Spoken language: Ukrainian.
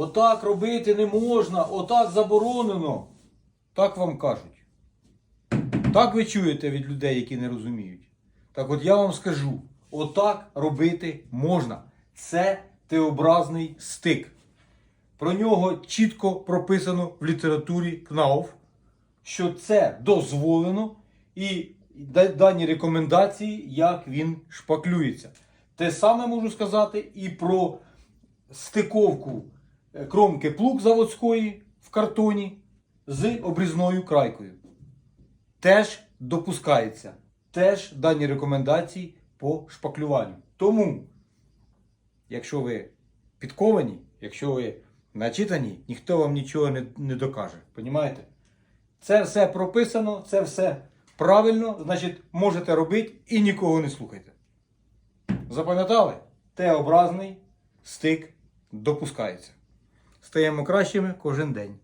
Отак робити не можна, отак заборонено. Так вам кажуть. Так ви чуєте від людей, які не розуміють. Так от я вам скажу: отак робити можна. Це теобразний стик. Про нього чітко прописано в літературі КНАУФ, що це дозволено і дані рекомендації, як він шпаклюється. Те саме можу сказати і про стиковку кромки плуг заводської в картоні з обрізною крайкою. Теж допускається. Теж дані рекомендації по шпаклюванню. Тому, якщо ви підковані, якщо ви начитані, ніхто вам нічого не, не докаже. Понімаєте? Це все прописано, це все правильно, значить, можете робити і нікого не слухайте. Запам'ятали? Т-образний стик допускається. Стаємо кращими кожен день.